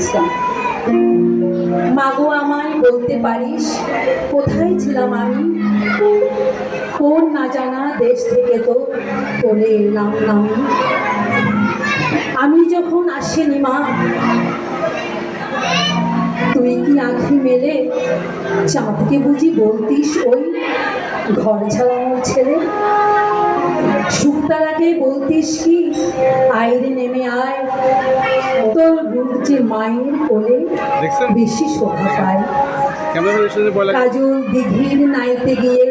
ইসলাম মাগো, আমায় বলতে পারিস কোথায় ছিলাম আমি? কোন না জানা দেশ থেকে তো চলে এলাম না আমি যখন আসিনি মা, তুই কি আঁখি মেলে চাঁদকে বুঝি বলতিস ওই ঘর ছাড়া মোর ছেলে? শুক্তারাকে বলতিস কি, আইরে নেমে আয় তোর রূপ যে মায়ের কোলে বেশি শোভা পায়। কাজল দিঘির নাইতে গিয়ে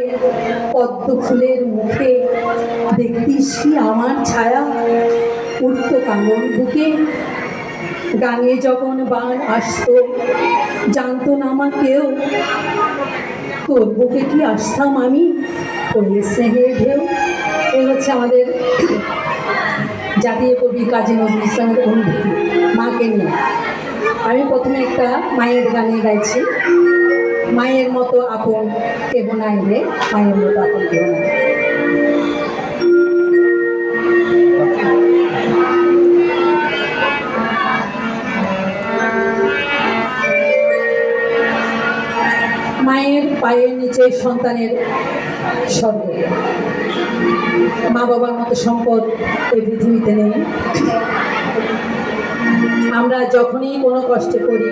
পদ্ম ফুলের মুখে দেখতিস কি আমার ছায়া উঠত কামন বুকে। গানে যখন বান আসতো জানতো না আমার কেউ তোর বুকে কি আসতাম আমি? ওই স্নেহের ঢেউ। এই হচ্ছে আমাদের জাতীয় কবি কাজী নজরুল ইসলামের অনুভূতি মাকে নিয়ে আমি প্রথমে একটা মায়ের গানে গাইছি। মায়ের মতো আপন কেহ নাই রে, মায়ের মতো আপন কেহ নাই। মায়ের পায়ের নিচে সন্তানের স্বর্গ মা বাবার মতো সম্পদ এই পৃথিবীতে নেই। আমরা যখনই কোনো কষ্টে পড়ি,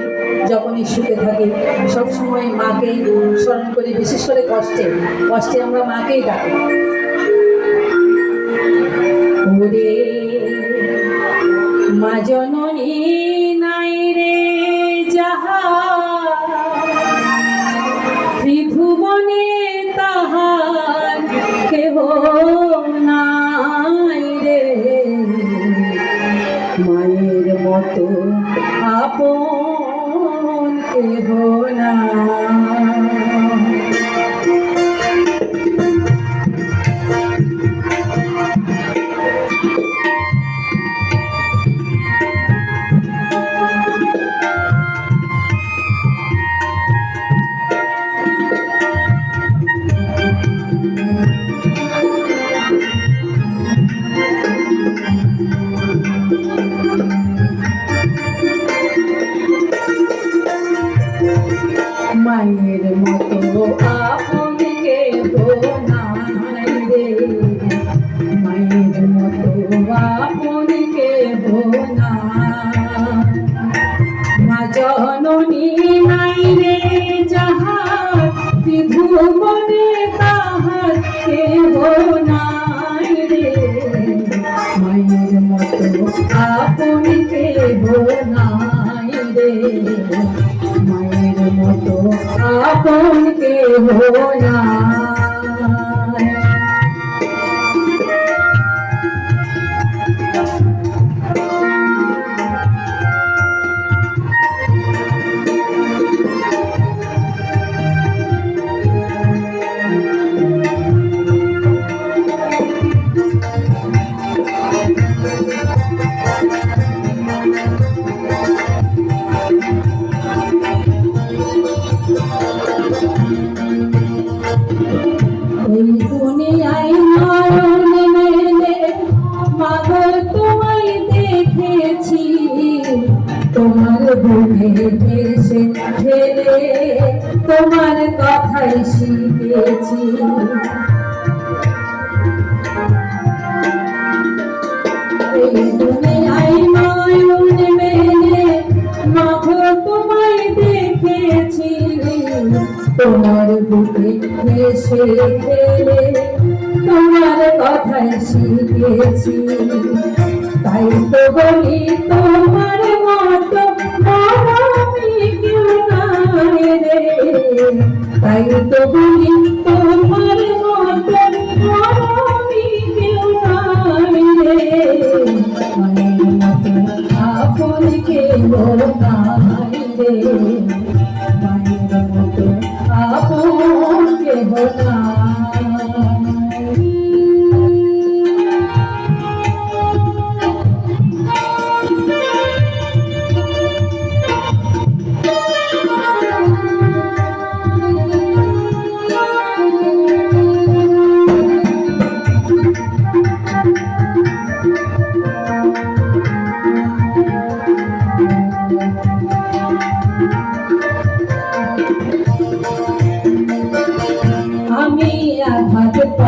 যখনই সুখে থাকি, সবসময় মাকেই স্মরণ করি, বিশেষ করে কষ্টে। কষ্টে আমরা মাকেই ডাকি। মতো আপন কেহ মতো আপন কেহ নাই দেখেছি। তোমার বুকে এসে ফেলে তোমার কথাই শিখেছি। দুনিয়ায় নয়ন মেলে মাগর তোমায় দেখেছি। তোমার বুকে এসে খেলে তোমার কথাই শিখেছি। তাই তো বলি তোমার মতো তাই তো বলি তোমার আপন কেউ নাই।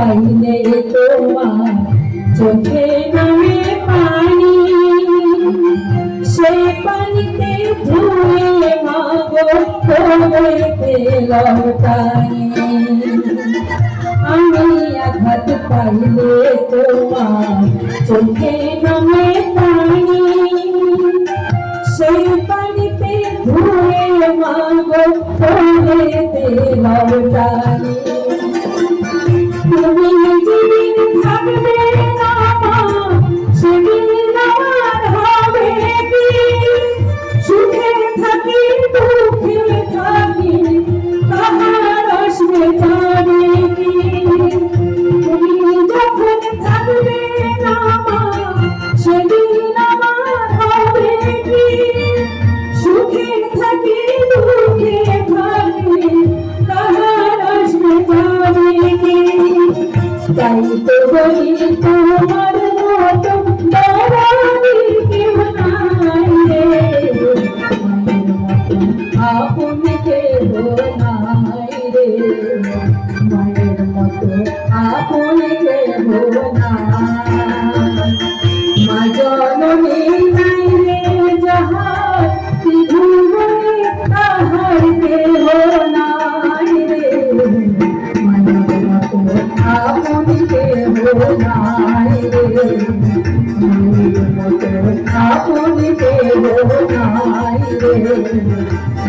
কান্দে তোমার চোখে নামে পানি। সে পানিতে ধুয়ে মাগো তোলেতে লটানি আমি আঘাত পাইলে তোমার চোখে নামে পানি। সে পানিতে ধুয়ে মাগো তোলেতে লটানি তাই তো বলি তোমার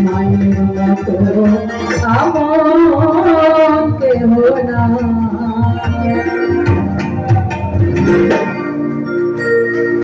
মায়ের মতো